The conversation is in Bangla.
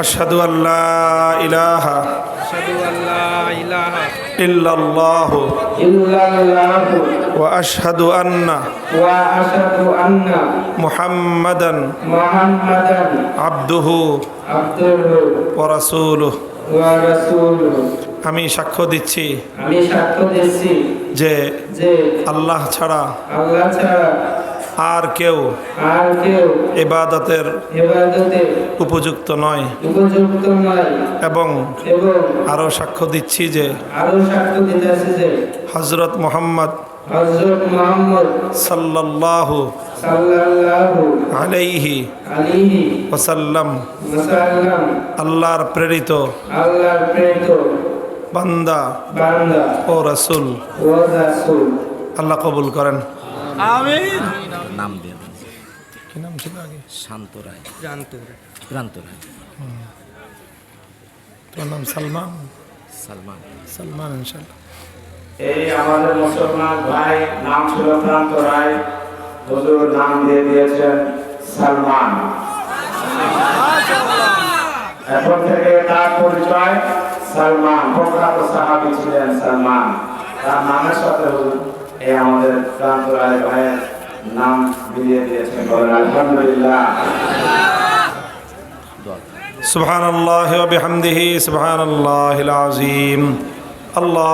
أشهد أن لا إله أشهد أن لا إله إلا الله إلا الله وأشهد أن وأشهد أن محمدا محمدا عبده عبده ورسوله ورسوله আমি সাক্ষ্য দিচ্ছি আমি সাক্ষ্য দিচ্ছি যে আল্লাহ ছাড়া আল্লাহ ছাড়া আর কেউ আর কেউ ইবাদতের ইবাদতে উপযুক্ত নয়। উপযুক্ত নয়। এবং এবং আরও সাক্ষ্য দিচ্ছি যে আরও সাক্ষ্য দিতেছে যে হজরত মোহাম্মদ হযরত মুহাম্মদ সাল্লাল্লাহু সাল্লাল্লাহু আলাইহি আলাইহি ওসাল্লাম ওয়াসাল্লাম। আল্লাহর প্রেরিত আল্লাহর প্রেরিত। বান্দা বান্দা ও রসুল। ও রাসূল। আল্লাহ কবুল করেন। নাম দিয়ে কি নাম ছিল আগে? শান্ত রায়। প্রান্ত রায়। তোর নাম সালমান? সালমান। সালমান ইনশাল্লাহ এই আমাদের মুসলমান ভাই নাম ছিল প্রান্ত রায়। হুজুর নাম দিয়ে দিয়েছেন সালমান। এখন থেকে তার পরিচয় সালমান প্রখ্যাত সাহাবি ছিলেন সালমান তার নামের সাথে হুজুর এই আমাদের প্রান্ত রায় ভাইয়ের নাম দিয়ে দিয়েছেন বলেন আলহামদুলিল্লাহ দোয়া سبحان الله وبحمده سبحان الله العظيم الله